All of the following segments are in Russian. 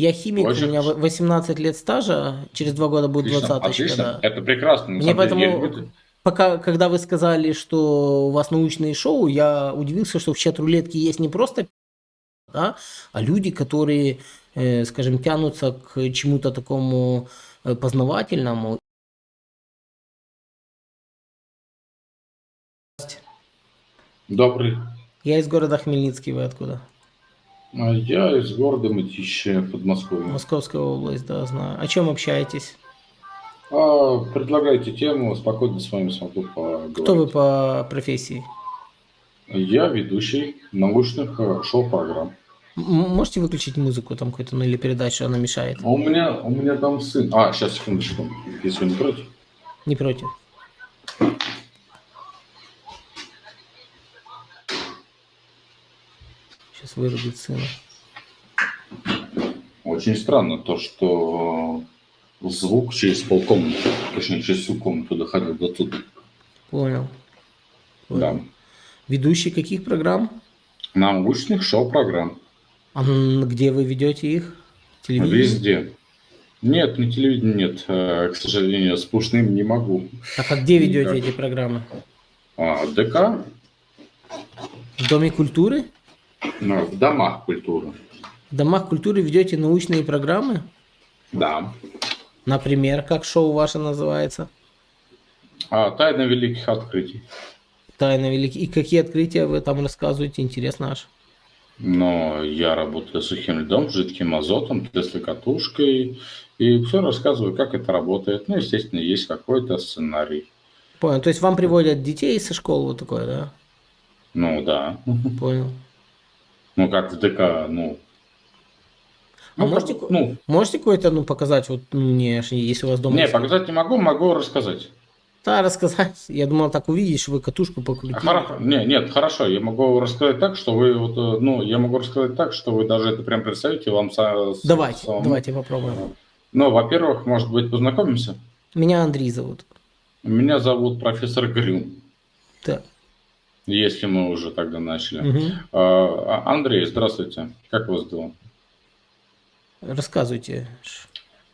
Я химик, Очень у меня хорошо. 18 лет стажа, через два года будет Отлично, 20 отлично. да. Это прекрасно. Мне деле. поэтому, люблю- пока, когда вы сказали, что у вас научные шоу, я удивился, что в чат-рулетке есть не просто да, а люди, которые, э, скажем, тянутся к чему-то такому э, познавательному. Добрый. Я из города Хмельницкий, вы откуда? А Я из города Мытищи, Подмосковье. Московская область, да, знаю. О чем общаетесь? А, предлагайте тему, спокойно с вами смогу поговорить. Кто вы по профессии? Я ведущий научных э, шоу-программ. Можете выключить музыку там какую-то, ну или передачу, она мешает? А у меня, у меня там сын. А, сейчас, секундочку, если вы не против. Не против. Сейчас вырубит сына. Очень странно то, что звук через полкомнаты, точнее, через всю комнату доходил до тут. Понял. Понял. Да. Ведущий каких программ? Научных шоу-программ. А где вы ведете их? Телевидение? Везде. Нет, на телевидении нет. Э, К сожалению, с пушным не могу. Так а где ведете Никак. эти программы? А, ДК В Доме культуры? В домах культуры. В Домах культуры ведете научные программы? Да. Например, как шоу ваше называется? А, тайна великих открытий. Тайна великих. И какие открытия вы там рассказываете? Интересно аж. Но я работаю с сухим льдом, жидким азотом, теслокатушкой. И все рассказываю, как это работает. Ну, естественно, есть какой-то сценарий. Понял. То есть вам приводят детей со школы вот такое, да? Ну, да. Понял. Ну, как в ДК, ну... А ну, можете, как- ну, можете какой-то, ну, показать, вот мне, если у вас дома... не, есть- показать не могу, могу рассказать. Да, рассказать. Я думал, так увидишь, вы катушку покрутили. Хорошо. Не, нет, хорошо. Я могу рассказать так, что вы вот, э, ну, я могу рассказать так, что вы даже это прям представите, вам Давайте, самому. давайте попробуем. Ну, во-первых, может быть, познакомимся. Меня Андрей зовут. Меня зовут профессор Грюм, Да. Если мы уже тогда начали. А, Андрей, здравствуйте. Как у вас дела? Рассказывайте.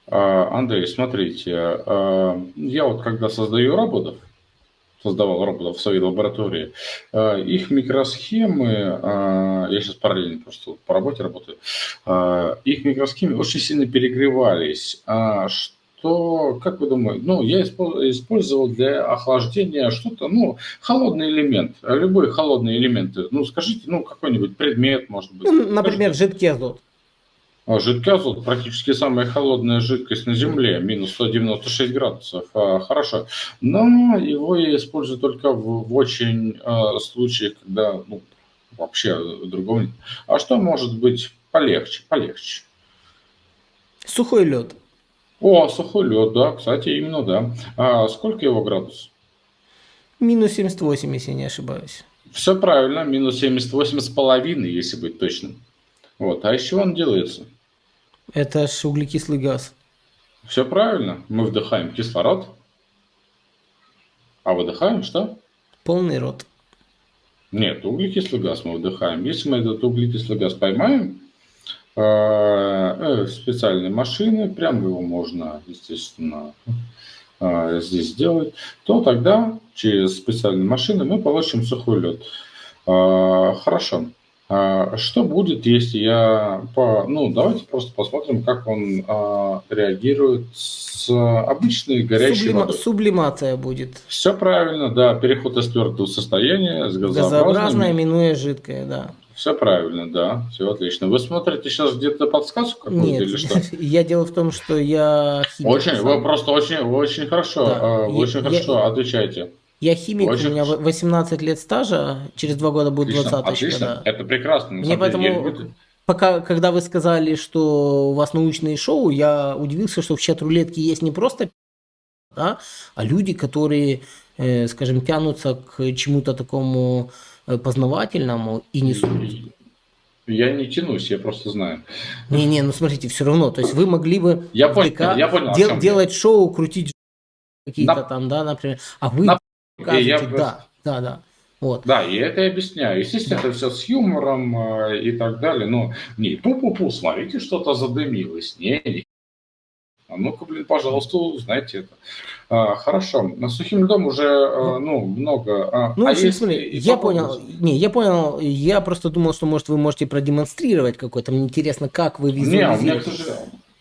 А, Андрей, смотрите, я вот когда создаю роботов, создавал роботов в своей лаборатории, их микросхемы, я сейчас параллельно просто по работе работаю, их микросхемы очень сильно перегревались. А, Что, как вы думаете, ну, я испо- использовал для охлаждения что-то, ну, холодный элемент, любой холодный элемент, ну, скажите, ну, какой-нибудь предмет, может быть. Ну, например, жидкий азот. А, Жидкий азот практически самая холодная жидкость на Земле, минус 196 градусов. А, Хорошо. Но его я использую только в, в очень а, случаях, когда ну, вообще другого нет. А что может быть полегче? Полегче. Сухой лед. О, сухой лед, да, кстати, именно да. А сколько его градус? Минус 78, если не ошибаюсь. Все правильно, минус 78 с половиной, если быть точным. Вот. А из чего он делается? Это ж углекислый газ. Все правильно. Мы вдыхаем кислород. А выдыхаем что? Полный рот. Нет, углекислый газ мы вдыхаем. Если мы этот углекислый газ поймаем, э, э, специальные машины, прям его можно, естественно, э, здесь сделать, то тогда через специальные машины мы получим сухой лед. Э, Хорошо. А Что будет, если я по... Ну, давайте просто посмотрим, как он а, реагирует с обычной горячей Сублима- водой. Сублимация будет. Все правильно, да, переход из твердого состояния с Газообразное, газообразным. минуя жидкое, да. Все правильно, да, все отлично. Вы смотрите сейчас где-то подсказку какую-то Нет, или что? я дело в том, что я химик. Очень, вы просто очень, вы очень хорошо, Да. а, вы Я- очень я- хорошо отвечаете. Я химик, Очень у меня хорошо. 18 лет стажа, через два года будет Отлично, 20 отлично. да. это прекрасно. Мне деле. Я поэтому, пока, когда вы сказали, что у вас научные шоу, я удивился, что в чат-рулетке есть не просто да, а люди, которые, э, скажем, тянутся к чему-то такому познавательному и несут. Я не тянусь, я просто знаю. Не-не, ну смотрите, все равно. То есть вы могли бы Я понял, ДК я понял, дел- делать шоу, крутить какие-то На- там, да, например. А вы На- я да, просто- да, да. Вот. Да, и это я объясняю. Естественно, Да. это все с юмором э, и так далее. Но не пу-пу-пу, смотрите, что-то задымилось. Не, не. А ну-ка, блин, пожалуйста, узнайте это. А, хорошо. На сухим льдом уже, э, ну, много. а, Ну, в а общем, если смотри, и я понял, не, я понял, я просто думал, что, может, вы можете продемонстрировать какой-то, мне интересно, как вы Не, у меня, к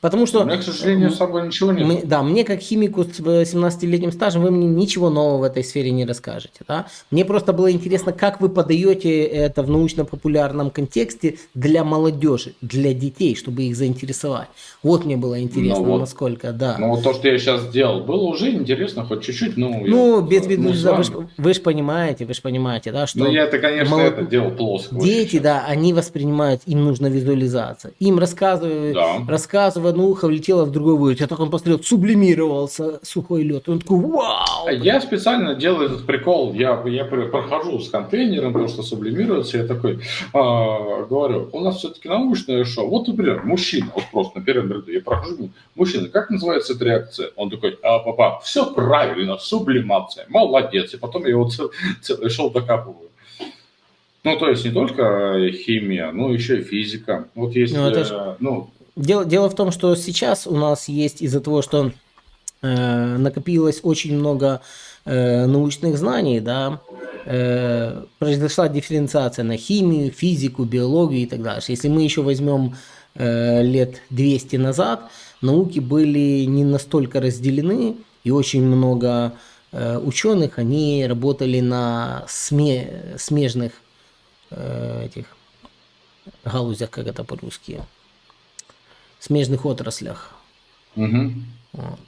Потому у что, меня, к сожалению, с собой ничего нет. мы- да, мне как химику с э, 17-летним стажем вы мне ничего нового в этой сфере не расскажете, да? Мне просто было интересно, как вы подаете это в научно-популярном контексте для молодежи, для детей, чтобы их заинтересовать. Вот мне было интересно, Ну вот. насколько, да. Ну, вот то, что я сейчас сделал, было уже интересно, хоть чуть-чуть, ну... Ну, я, без э, вы, с ж- вами. вы же понимаете, вы же понимаете, да, что Ну, я это, конечно, молод- это делал плоско. дети, да, они воспринимают, им нужна визуализация. Им рассказывают, Да. рассказывая, одно ухо влетело в другой вылет. Я так он посмотрел, сублимировался сухой лед. Он такой, вау! А Я специально делаю этот прикол. Я, я прохожу с контейнером, потому что сублимируется. Я такой а, говорю, у нас все-таки научное шоу. Вот, например, мужчина, вот просто на первом ряду. Я прохожу, мужчина, как называется эта реакция? Он такой, а, папа, все правильно, сублимация, молодец. И потом я его цел- целый шоу докапываю. Ну, то есть не только химия, но еще и физика. Вот если, Ну, это э, ну, Дело, дело в том, что сейчас у нас есть из-за того, что э, накопилось очень много э, научных знаний, да, э, произошла дифференциация на химию, физику, биологию и так дальше. Если мы еще возьмем э, лет 200 назад, науки были не настолько разделены, и очень много э, ученых, они работали на сме- смежных э, этих галузях, как это по-русски, смежных отраслях. мгм. Вот.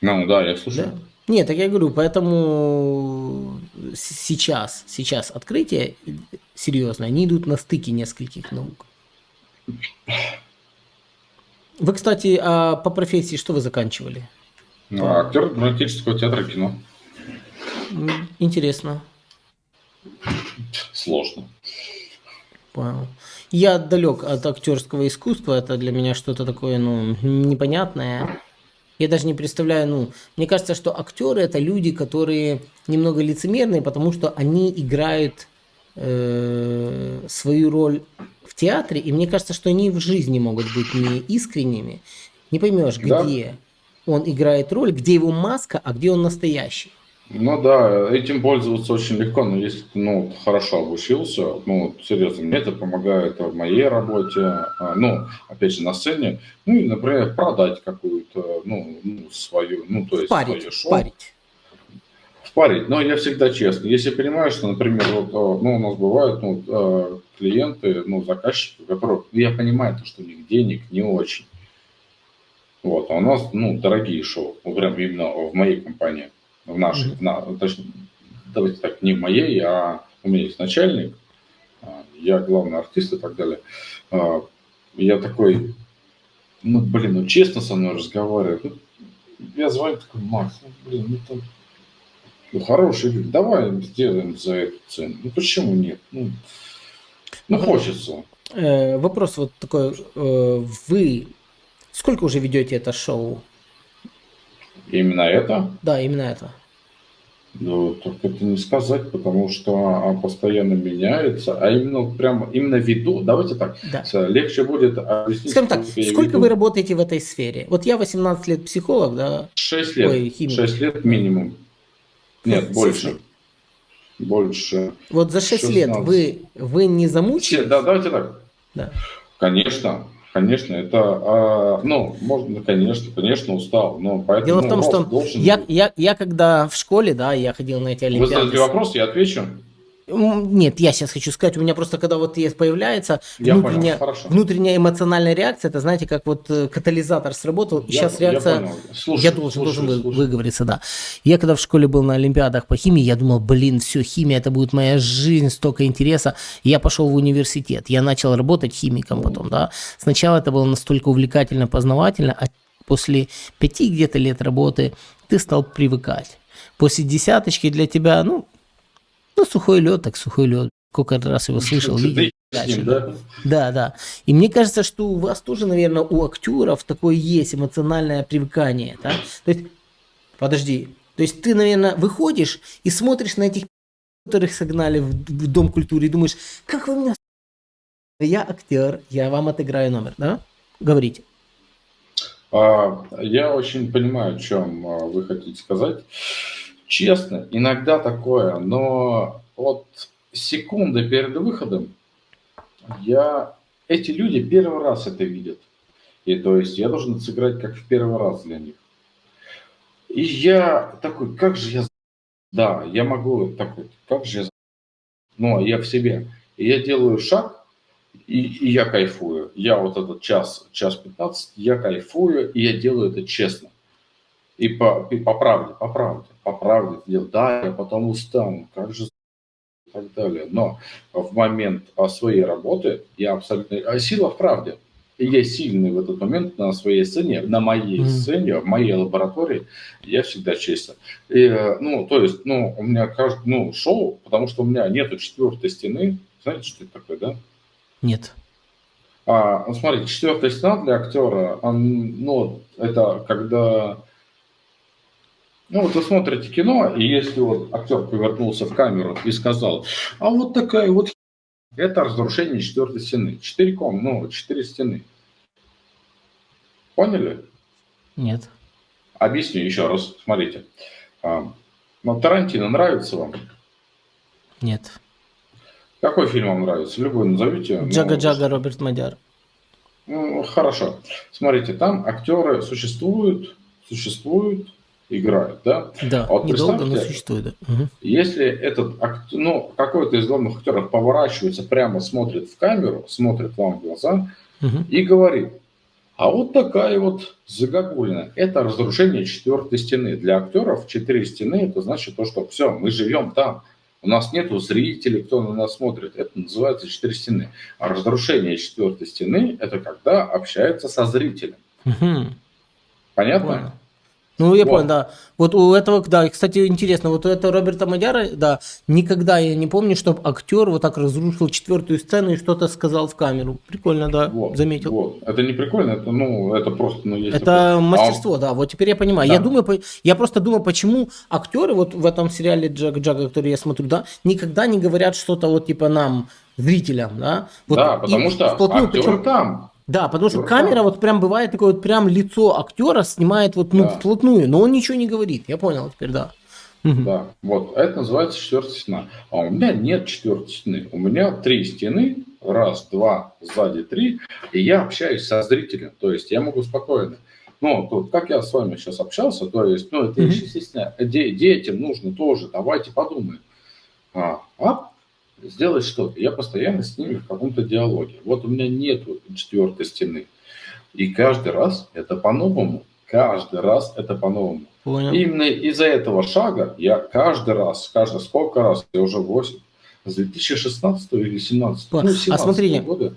ну да, я слушаю. Да. Нет, так я говорю, поэтому сейчас, сейчас открытия серьезные, они идут на стыке нескольких наук. Вы, кстати, а по профессии что вы заканчивали? Ну, актер драматического театра и кино. Интересно. Сложно. Понял. Я далек от актерского искусства, это для меня что-то такое, ну, непонятное. Я даже не представляю, ну, мне кажется, что актеры это люди, которые немного лицемерные, потому что они играют э, свою роль в театре, и мне кажется, что они в жизни могут быть не искренними. Не поймешь, Да. где он играет роль, где его маска, а где он настоящий. Ну да, этим пользоваться очень легко, но если ты ну, хорошо обучился, ну, серьезно, мне это помогает в моей работе, а, ну, опять же, на сцене, ну, и, например, продать какую-то, ну, ну, свою, ну, то есть Парить, свое шоу. парить. Впарить, но я всегда честный. Если понимаешь, что, например, вот, э, ну, у нас бывают ну, э, клиенты, ну, заказчики, которые, ну, я понимаю, то, что у них денег не очень. Вот, а у нас, ну, дорогие шоу, ну, прям именно в моей компании, в нашей, Мгм. на, точнее, давайте так, не в моей, а у меня есть начальник, а, я главный артист и так далее. А, Я такой, ну, блин, ну, честно со мной разговаривает. Ну, Я звоню, такой, Макс, ну, блин, ну, там, ну, хороший давай сделаем за эту цену. Ну, почему нет? Ну, ну хочется. Э, вопрос вот такой. э, вы сколько уже ведете это шоу? Именно это, Да, именно это. ну, только это не сказать, потому что а, постоянно меняется, а именно вот прям, именно веду, давайте так, Да. легче будет объяснить, Скажем так, сколько веду. вы работаете в этой сфере? Вот я 18 лет психолог, да. Шесть лет, Ой, химик. шесть лет минимум. Нет, больше. лет. Больше. Вот за 6 лет 16. вы, вы не замучились? да, давайте так. Да. Конечно, конечно, это, а, ну, можно, конечно, конечно, устал, но поэтому Дело в том, что должен я, я, я когда в школе, да, я ходил на эти Вы олимпиады. задаете вопрос, я отвечу. Нет, я сейчас хочу сказать, у меня просто когда вот есть появляется Я внутренняя, понял, внутренняя эмоциональная реакция, это знаете, как вот э, катализатор сработал, и Я- сейчас я реакция... понял. Слушай, я должен, слушай, должен слушай. выговориться, да. Я когда в школе был на Олимпиадах по химии, я думал, блин, все, химия, это будет моя жизнь, столько интереса. Я пошел в университет, я начал работать химиком потом, да. Сначала это было настолько увлекательно, познавательно, а после пяти где-то лет работы ты стал привыкать. После десяточки для тебя, ну, ну сухой лед, так сухой лед. Сколько раз его слышал, Да видел. дальше? Да, да. И мне кажется, что у вас тоже, наверное, у актеров такое есть эмоциональное привыкание. Да? То есть, подожди, То есть ты, наверное, выходишь и смотришь на этих которых согнали в, в Дом культуры и думаешь, как вы меня... Я актер, я вам отыграю номер, да? Говорите. А, Я очень понимаю, о чем а, вы хотите сказать. Честно, иногда такое, но вот секунды перед выходом я... Эти люди первый раз это видят. И то есть я должен сыграть как в первый раз для них. И я такой, как же я... Да, я могу такой, как же я... Ну, я в себе. И я делаю шаг, и, и я кайфую. Я вот этот час, час 15, я кайфую, и я делаю это честно. И по, и по правде, по правде, по правде делаю. Да, я потом устану, как же и так далее. Но в момент а, своей работы я абсолютно... А сила в правде. И я сильный в этот момент на своей сцене, на моей Мгм. сцене, в моей лаборатории, я всегда честен. И, э, ну, то есть, ну, у меня каждый, ну, шоу, потому что у меня нету четвертой стены. Знаете, что это такое, да? Нет. А, ну, смотрите, четвертая стена для актера, он, ну, это когда... Ну, вот вы смотрите кино, и если вот актер повернулся в камеру и сказал, а вот такая вот хи-», это разрушение четвертой стены. Четыре ком, ну, четыре стены. Поняли? Нет. Объясню еще раз. Смотрите. А, ну, Тарантино нравится вам? Нет. Какой фильм вам нравится? Любой назовите. Ну, Джага-Джага, Роберт Мадяр. Ну, хорошо. Смотрите, там актеры существуют, существуют, играют, да? Да, А вот недолго, но существует. Да. Мгм. Если этот, ну, какой-то из главных актеров поворачивается, прямо смотрит в камеру, смотрит вам в глаза Мгм. и говорит, а вот такая вот загогулина. Это разрушение четвертой стены. Для актеров четыре стены, это значит то, что все, мы живем там. У нас нету зрителей, кто на нас смотрит. Это называется четыре стены. А разрушение четвертой стены – это когда общается со зрителем. Мгм. Понятно? Понял. Ну, я Вот. понял, да. Вот у этого, да, кстати, интересно, вот у этого Роберта Мадяра, да, никогда я не помню, чтобы актер вот так разрушил четвертую сцену и что-то сказал в камеру. Прикольно, да, Вот, заметил. Вот. Это не прикольно, это, ну, это просто, ну, есть Это такое. А мастерство, да. Вот теперь я понимаю. Да. Я думаю, я просто думаю, почему актеры вот в этом сериале Джага Джага, который я смотрю, да, никогда не говорят что-то вот типа нам, зрителям, да. Вот да, потому что актеры причем- там. Да, потому что камера вот прям бывает такое вот прям лицо актера снимает вот ну Да. вплотную, но он ничего не говорит. Я понял теперь, да. Да, вот, это называется четвертая стена. А у меня нет четвертой стены. У меня три стены, раз, два, сзади три, и я общаюсь со зрителем. То есть я могу спокойно. Ну, тут, как я с вами сейчас общался, то есть, ну, это Мгм. естественно, де- детям нужно тоже, давайте подумаем. А, ап, сделать что-то. Я постоянно с ними в каком-то диалоге. Вот у меня нету четвертой стены. И каждый раз это по-новому. Каждый раз это по-новому. Понял. И именно из-за этого шага я каждый раз, каждый сколько раз, я уже 8, с 2016 или 17, По- ну, а 17 смотрите, года.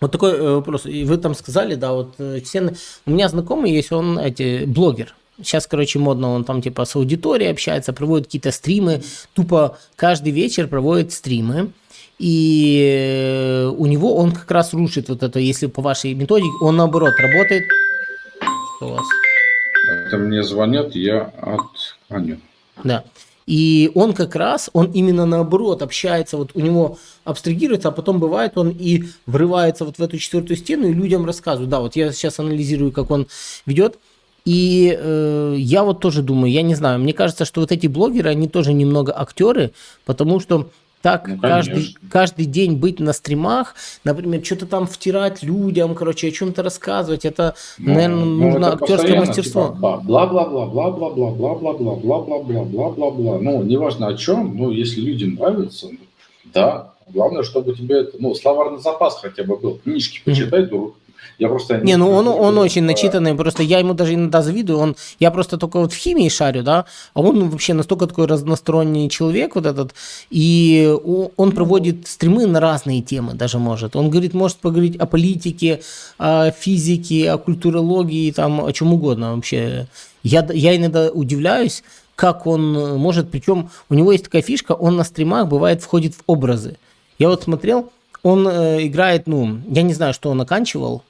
Вот такой э, вопрос. И вы там сказали, да, вот э, все- у меня знакомый есть, он эти блогер. Сейчас, короче, модно, он там типа с аудиторией общается, проводит какие-то стримы, тупо каждый вечер проводит стримы. И э, у него он как раз рушит вот это, если по вашей методике, он наоборот работает. Что у вас? Это мне звонят, я отклоню. Да. И он как раз, он именно наоборот общается, вот у него абстрагируется, а потом бывает он и врывается вот в эту четвертую стену и людям рассказывает. Да, вот я сейчас анализирую, как он ведет. И э, я вот тоже думаю, я не знаю, мне кажется, что вот эти блогеры, они тоже немного актеры, потому что так Ну, каждый, конечно. каждый день быть на стримах, например, что-то там втирать людям, короче, о чем-то рассказывать, это, Ну, наверное, ну, нужно это актерское постоянно, мастерство. типа, Бла-бла-бла, бла-бла-бла, бла-бла-бла, бла-бла-бла, бла-бла-бла. Ну, неважно о чем, но если людям нравится, да. Главное, чтобы у тебя это, ну, словарный запас хотя бы был. Книжки почитай, дурак. Я просто... Не, ну он, он очень начитанный, просто я ему даже иногда завидую, он, я просто только вот в химии шарю, да, а он вообще настолько такой разносторонний человек вот этот, и он проводит стримы на разные темы даже может. Он говорит, может поговорить о политике, о физике, о культурологии, там, о чем угодно вообще. Я, я иногда удивляюсь, как он может, причем у него есть такая фишка, он на стримах бывает входит в образы. Я вот смотрел, он э, играет, ну, я не знаю, что он оканчивал,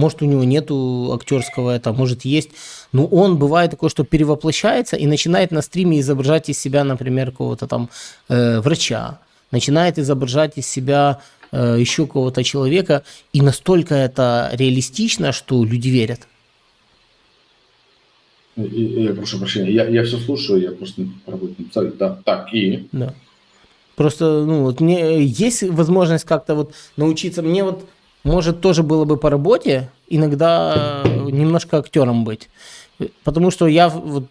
может у него нету актерского это, может есть, но он бывает такой, что перевоплощается и начинает на стриме изображать из себя, например, какого-то там э, врача, начинает изображать из себя э, еще какого-то человека, и настолько это реалистично, что люди верят. Я прошу прощения, я, я все слушаю, я просто пробую написать. Да, так, и... Да. Просто, ну, вот мне есть возможность как-то вот научиться. Мне вот, может, тоже было бы по работе иногда немножко актером быть. Потому что я вот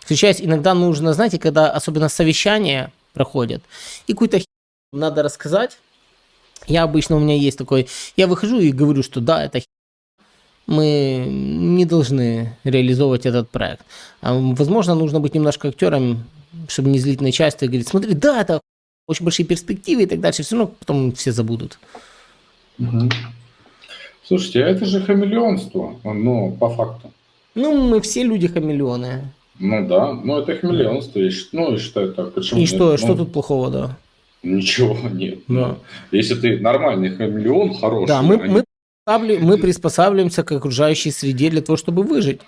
встречаюсь, иногда нужно, знаете, когда особенно совещания проходят, и какую-то хи- надо рассказать. Я обычно, у меня есть такой, я выхожу и говорю, что да, это хи- мы не должны реализовывать этот проект. А, возможно, нужно быть немножко актером, чтобы не злить начальство и говорить, смотри, да, это очень большие перспективы и так дальше. Все равно потом все забудут. Мгм. Слушайте, а это же хамелеонство, ну, по факту. Ну, мы все люди хамелеоны. Ну да, ну это хамелеонство, я счит- ну и считаю так. Почему И нет? что, Ну, что тут плохого, да? Ничего нет. Да. Ну, Если ты нормальный хамелеон, хороший, Да, мы, а не- мы, приспосабли- мы приспосабливаемся к окружающей среде для того, чтобы выжить.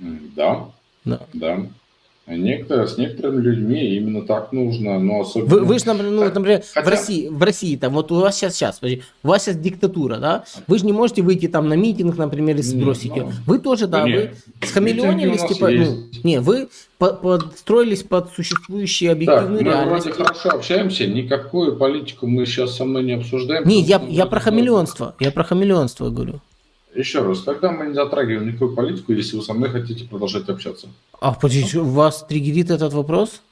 Да, Да. да. Некоторые, с некоторыми людьми именно так нужно, но особенно... Вы, вы же, например, ну, например, в Хотя- России, в России, там, вот у вас сейчас, сейчас, у вас сейчас диктатура, да? Вы же не можете выйти там на митинг, например, и сбросить ну, ее. Вы тоже, да, не, вы схамелеонились, типа, ну, есть. не, вы по- подстроились под существующие Так, объективную мы реальность. вроде хорошо общаемся, никакую политику мы сейчас со мной не обсуждаем. Не, я, я про хамелеонство, я про хамелеонство говорю. Еще раз, когда мы не затрагиваем никакую политику, если вы со мной хотите продолжать общаться. А, подождите, вас триггерит этот вопрос?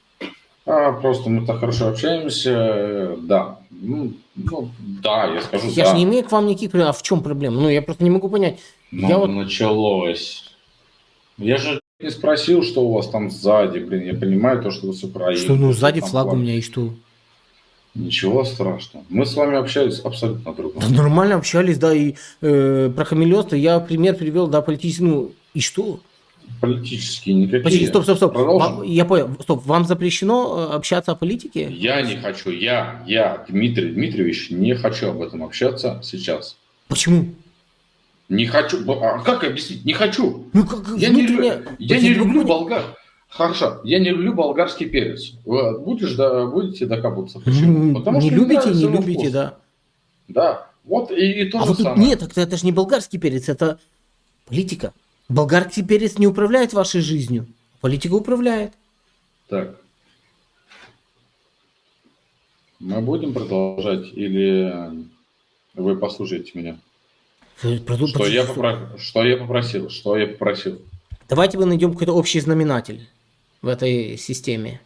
А, просто мы так хорошо общаемся, да. Ну, ну, да, я скажу, Я да. же не имею к вам никаких проблем. А в чем проблема? Ну, я просто не могу понять. Ну, я вот- началось. Я же не спросил, что у вас там сзади, блин, я понимаю то, что вы с Украины. Что, ну, сзади флаг у меня и что? Ничего страшного. Мы с вами общались абсолютно другом. Да нормально общались, да, и э, про хамелеонство я пример привел, да, политический, ну, и что? Политические никакие. Подожди, стоп, стоп, стоп. Продолжим. Вам- я понял, стоп, вам запрещено э, общаться о политике? Я не хочу, я, я, Дмитрий Дмитриевич, не хочу об этом общаться сейчас. Почему? Не хочу. А как объяснить? Не хочу. Ну, как Я не, внутренне- лю- я не люблю болгар. Хорошо, я не люблю болгарский перец. Вы будешь, да, будете докапываться? Почему? М, Не любите, нравится не любите, вкус. да. Да, вот и, и то А же вот самое. нет, так это же не болгарский перец, это политика. Болгарский перец не управляет вашей жизнью, политика управляет. Так. Мы будем продолжать или вы послушаете меня? Э, проду- Что я, попро- что я попросил? Что я попросил? Давайте мы найдем какой-то общий знаменатель в этой системе.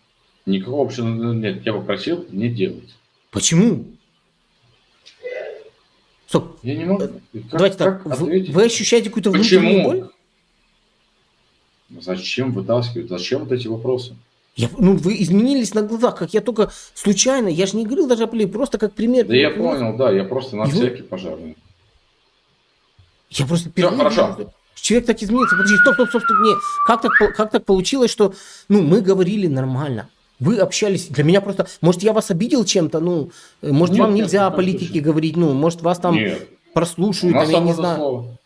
Никакого общего нет. Я попросил не делать. Почему? Стоп, Я не могу. Как- давайте как так. Вы, ответить? вы ощущаете какую-то внутреннюю боль? Зачем вытаскивать? Зачем вот эти вопросы? Я- ну, вы изменились на глазах, как я только случайно, я же не говорил даже о плей, просто как пример. Да я понял, да, я просто на вы- всякий пожарный. Я просто впервые хорошо. Человек так изменился. Подожди, стоп, стоп, стоп, стоп. Не. Как, так, как так получилось, что ну, мы говорили нормально? Вы общались. Для меня просто. Может, я вас обидел чем-то? Ну, может, Нет, вам нельзя о политике говорить? Ну, может, вас там Нет, прослушают, нас там, я не знаю. слова.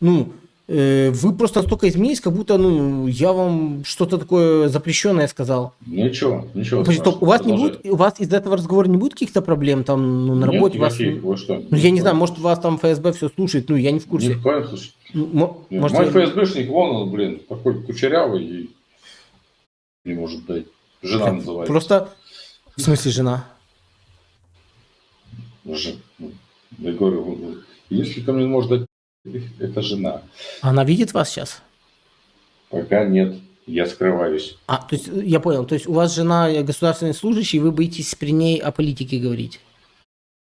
Ну, вы просто столько изменились, как будто, ну, я вам что-то такое запрещенное сказал. Ничего, ничего. Стоп, у вас не будет, у вас из этого разговора не будет каких-то проблем там ну, на Нет работе? Вас, никаких, вы что? ну, я не знаю, может, вас там ФСБ все слушает, ну, я не в Ни курсе. в коем случае. Ну, Нет, может, Мой я- ФСБшник, вон он, блин, такой кучерявый и не может дать. Жена называется. Просто, в смысле, жена? Ж- Я говорю, если ко мне может дать, это жена. Она видит вас сейчас? Пока нет, я скрываюсь. А, то есть, я понял, то есть у вас жена государственный служащий, и вы боитесь при ней о политике говорить?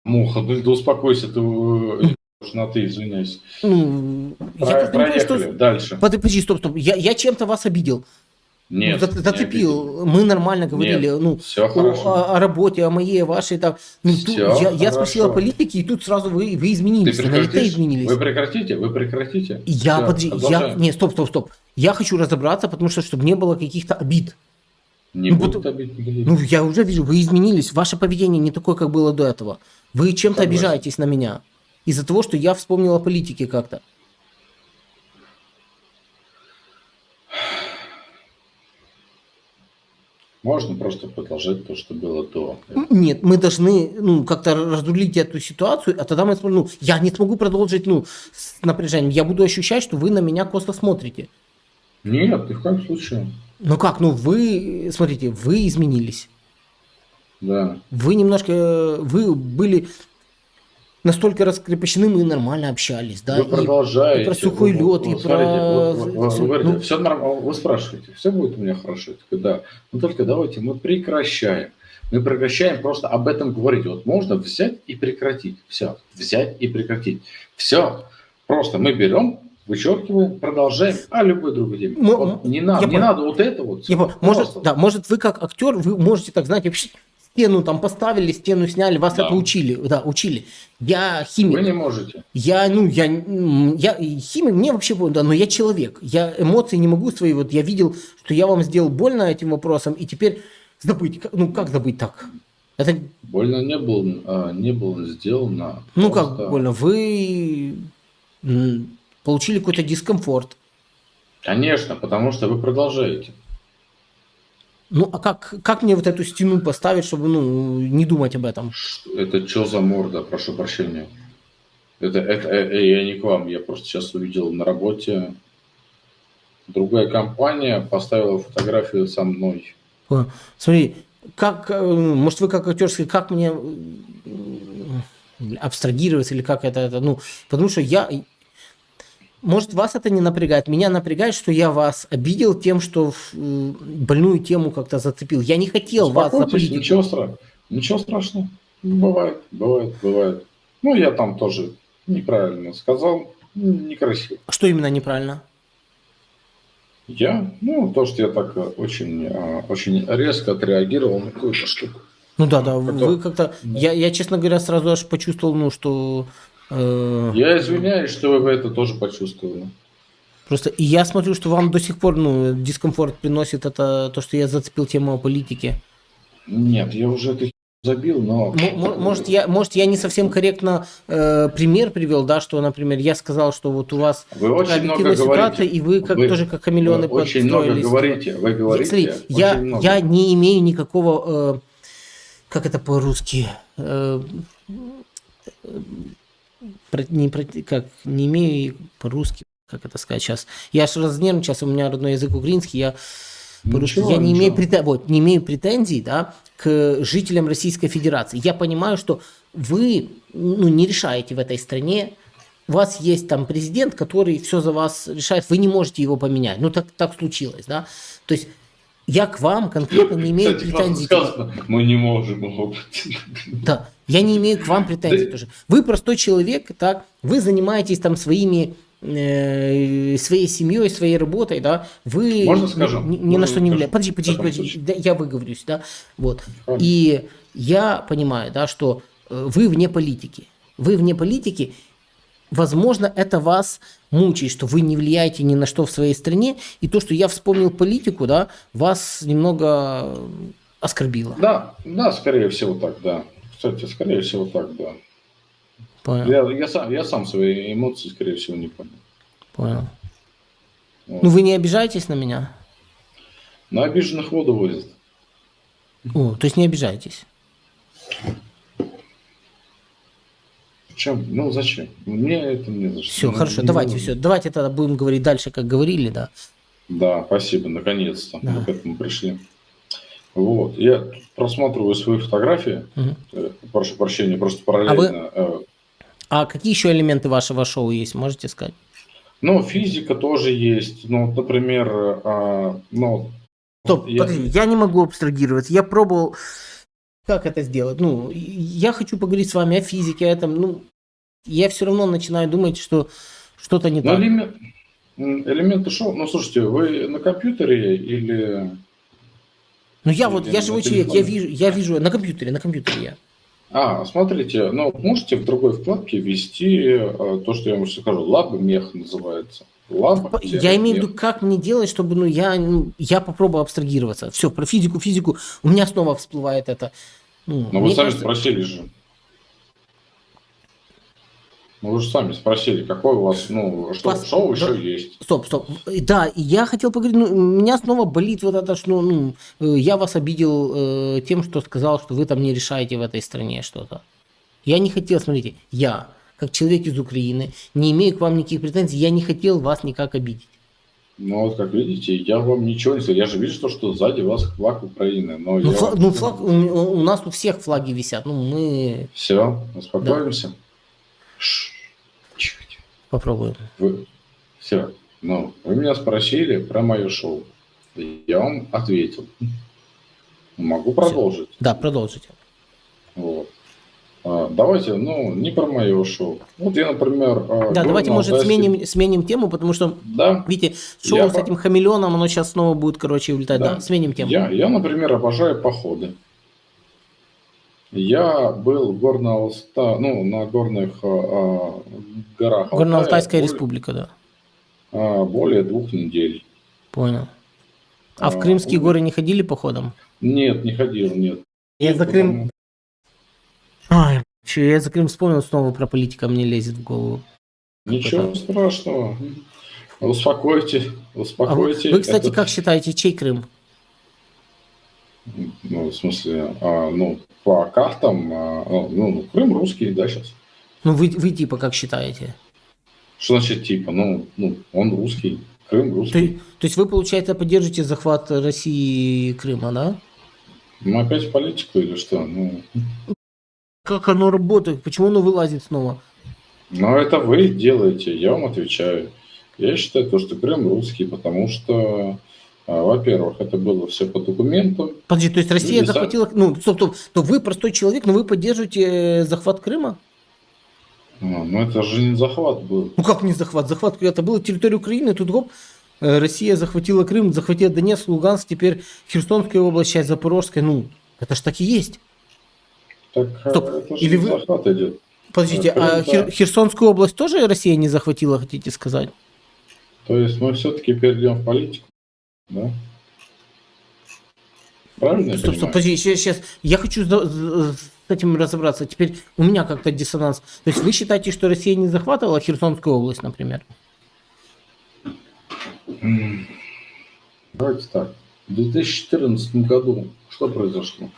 Муха, блин, да успокойся, ты э, на ты, извиняюсь. Ну, я Про- не понимаю, что... дальше. Подожди, стоп, стоп, я, я чем-то вас обидел. Нет, Ну, за- не зацепил, мы нормально говорили, ну, Все о, хорошо. о- работе, о моей, о вашей там. Ну, тут Всё я, я спросил о хорошо. политике, и тут сразу вы, вы Ты изменились, лице прекратишь? изменились. Вы прекратите? Вы прекратите? Я, Всё, подожди, я, не, стоп, стоп, стоп. Я хочу разобраться, потому что, чтобы не было каких-то обид. Не ну, будут потом- обид. Ну, я уже вижу, вы изменились, ваше поведение не такое, как было до этого. Вы чем-то обижаетесь на меня. из-за того, что я вспомнил о политике как-то. Можно просто продолжать то, что было до. Нет, мы должны ну, как-то разрулить эту ситуацию, а тогда мы сможем, ну, я не смогу продолжить ну, с напряжением. Я буду ощущать, что вы на меня косо смотрите. Нет, ни в коем случае. Ну как, ну вы, смотрите, вы изменились. Да. Вы немножко, вы были настолько раскрепощены, мы нормально общались, да. Вы и- продолжаете. и про сухой Вы- лед, вы- и смотрите, про- вы- вы- вы говорите, ну- все нормально, вы спрашиваете, все будет у меня хорошо. Я да. Но только давайте мы прекращаем. Мы прекращаем просто об этом говорить. Вот можно взять и прекратить. Все. Взять и прекратить. Все. Просто мы берем, вычеркиваем, продолжаем, а любой другой день. М- Вот не надо, не понял. надо вот это вот. Я может, да, может вы как актер, вы можете так, знаете, стену там поставили, стену сняли, вас Да. это учили, да, учили. Я химик. Вы не можете. Я, ну, я, я химик, мне вообще, да, но я человек. Я эмоции не могу свои, вот я видел, что я вам сделал больно этим вопросом, и теперь забыть, ну, как забыть так? Это, Больно не было, а, не было сделано. ну, Просто- как больно? Вы получили какой-то дискомфорт. Конечно, потому что вы продолжаете. Ну, а как, как мне вот эту стену поставить, чтобы, ну, не думать об этом? Это что за морда, прошу прощения. Это, это э, э, я не к вам, я просто сейчас увидел на работе. Другая компания поставила фотографию со мной. Смотри, как, э, может, вы как актерский, как мне абстрагироваться или как это, это, ну, потому что я, может, вас это не напрягает, меня напрягает, что я вас обидел тем, что в, э, больную тему как-то зацепил. Я не хотел вас за Успокойтесь, политику. ничего, стра... ничего страшного. Бывает, бывает, бывает. Ну, я там тоже неправильно сказал, некрасиво. Что именно неправильно? Я, ну, то, что я так э, очень, э, очень резко отреагировал на какую-то штуку. Ну да, да, вы- Потом- вы как-то, я, я, честно говоря, сразу аж почувствовал, ну, что Я извиняюсь, что вы это тоже почувствовали. Просто и я смотрю, что вам до сих пор ну, дискомфорт приносит это то, что я зацепил тему о политике. Нет, я уже это забил, но... Может, я, может, я не совсем корректно э, пример привел, да, что, например, я сказал, что вот у вас Вы очень много ситуация, говорите. и вы как Вы- тоже как хамелеоны Вы очень много говорите. Вы говорите очень я, много. я не имею никакого, э, как это по-русски, э, э, не, как, не имею по-русски, как это сказать сейчас. Я аж разнервничался, у меня родной язык украинский, я по-русски, Ничего, я не имею, претен- вот, не имею претензий да, к жителям Российской Федерации. Я понимаю, что вы ну, не решаете в этой стране. У вас есть там президент, который все за вас решает, вы не можете его поменять. Ну, так, так случилось, да. То есть я к вам конкретно не имею Кстати, претензий. сказано. Мы не можем его... Да, я не имею к вам претензий Да. тоже. Вы простой человек, так, вы занимаетесь там своими э, своей семьей, своей работой, да, вы Можно скажу? ни, ни на Можно что не влияете. Подожди, подожди, подожди, да, я выговорюсь, да, вот. И я понимаю, да, что э, вы вне политики. Вы вне политики, возможно, это вас мучает, что вы не влияете ни на что в своей стране, и то, что я вспомнил политику, да, вас немного оскорбило. Да, да, скорее всего так, да. Кстати, скорее всего так, да. Понял, Я, я, сам, я сам свои эмоции, скорее всего, не понял. понял. Вот. Ну, вы не обижаетесь на меня? На обиженных воду возят. О, то есть не обижаетесь. Зачем? Ну, зачем? Мне это не зачем. Все, Ну, хорошо, давайте нужно. все. Давайте тогда будем говорить дальше, как говорили, да. Да, спасибо, наконец-то Да. мы к этому пришли. Вот, я просматриваю свои фотографии, э, прошу прощения, просто параллельно. э, А какие еще элементы вашего шоу есть, можете сказать? Ну, физика тоже есть. Ну, например, а, ну, Стоп, я- подожди, я не могу абстрагироваться. Я пробовал, как это сделать. Ну, я хочу поговорить с вами о физике, о этом. Ну, я все равно начинаю думать, что что-то не ну, так. элемент- элементы шоу. Ну, слушайте, вы на компьютере или... Ну, я или вот, я живой человек, я вижу, я вижу на компьютере, на компьютере я. А, смотрите, ну, можете в другой вкладке ввести э, то, что я вам сейчас скажу. Лаба мех называется. Лаба. Я имею в виду, как мне делать, чтобы, ну, я, ну, я попробую абстрагироваться. Все, про физику, физику, у меня снова всплывает это. Ну, Но вы сами кажется- спросили же. Ну, вы же сами спросили, какой у вас, ну, что Вас- шоу еще да. есть. Стоп, стоп. Да, я хотел поговорить, ну, меня снова болит вот это, что ну, э, я вас обидел э, тем, что сказал, что вы там не решаете в этой стране что-то. Я не хотел, смотрите, я, как человек из Украины, не имею к вам никаких претензий, я не хотел вас никак обидеть. Ну, вот как видите, я вам ничего не сказал. Я же вижу, что, что сзади вас флаг Украины. Но Ну, я... флаг, ну, флаг- у, у нас у всех флаги висят, ну, мы Все, успокоимся. Ш- тихо, тихо. попробуем. Вы... Все. Ну, вы меня спросили про мое шоу. Я вам ответил. Могу продолжить. Да, продолжите. А, давайте, ну, не про мое шоу. Вот я, например... а, Да, давайте, может, Алтайской- сменим, сменим тему, потому что, Да, видите, шоу Я с по- этим хамелеоном, оно сейчас снова будет, короче, улетать. Да, Да. сменим тему. Я, я, например, обожаю походы. Я был в горно ну, на горных а, а, горах. Горно-Алтайская более- республика, да. а, более двух недель. Понял. А в Крымские у- горы не ходили походом? Нет, не ходил, нет. Я за Крым... Ай, я за Крым вспомнил, снова про политика мне лезет в голову. Ничего страшного. Успокойте, А вы, успокойте. вы, кстати, Это- как считаете, чей Крым? Ну, в смысле, а, ну, по картам, а, ну, ну, Крым русский, да, сейчас. Ну, вы, вы типа как считаете? Что значит типа? Ну, ну, он русский, Крым То, русский. то есть вы, получается, поддерживаете захват России и Крыма, да? Ну, опять политику или что? Ну, Как оно работает? Почему оно вылазит снова? Но это вы делаете, я вам отвечаю. Я считаю, то, что Крым русский, потому что, а, во-первых, это было все по документам. Подожди, то есть Россия Люди захватила... Ну, стоп, стоп, то вы простой человек, но вы поддерживаете э, захват Крыма? А, Но это же не захват был. Ну как не захват? Захват это была территория Украины, тут гоп, э, Россия захватила Крым, захватила Донецк, Луганск, теперь Херсонская область, часть Запорожская. Ну, это ж так и есть. Так Стоп, это же или вы- захват идет. Подождите, Крым, а да. Хер- Херсонскую область тоже Россия не захватила, хотите сказать? То есть мы все-таки перейдем в политику, да? Правильно я Стоп, стоп, понимаю? подожди, сейчас, сейчас. Я хочу за- за- с этим разобраться. Теперь у меня как-то диссонанс. То есть вы считаете, что Россия не захватывала Херсонскую область, например? М. Давайте так. В 2014 году что произошло?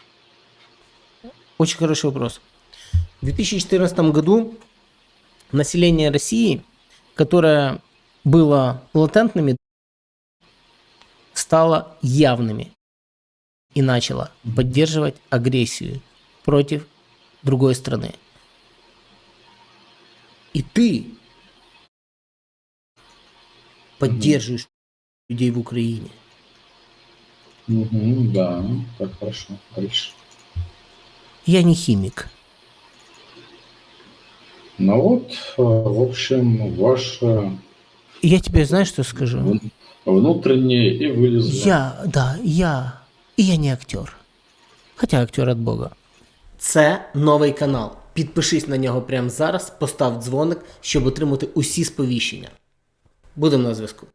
Очень хороший вопрос. В 2014 году население России, которое было латентными, стало явными и начало поддерживать агрессию против другой страны. И ты поддерживаешь людей в Украине. Мгм, да, так хорошо. Дальше. Я не химик. Ну вот, э, в общем, ваше Я тебе знаешь, что скажу? внутреннее и вылезло. Я, да, я. І я не актер. Хоча актер від Бога. Це новий канал. Підпишись на нього прямо зараз, постав дзвоник, щоб отримати усі сповіщення. Будемо на зв'язку.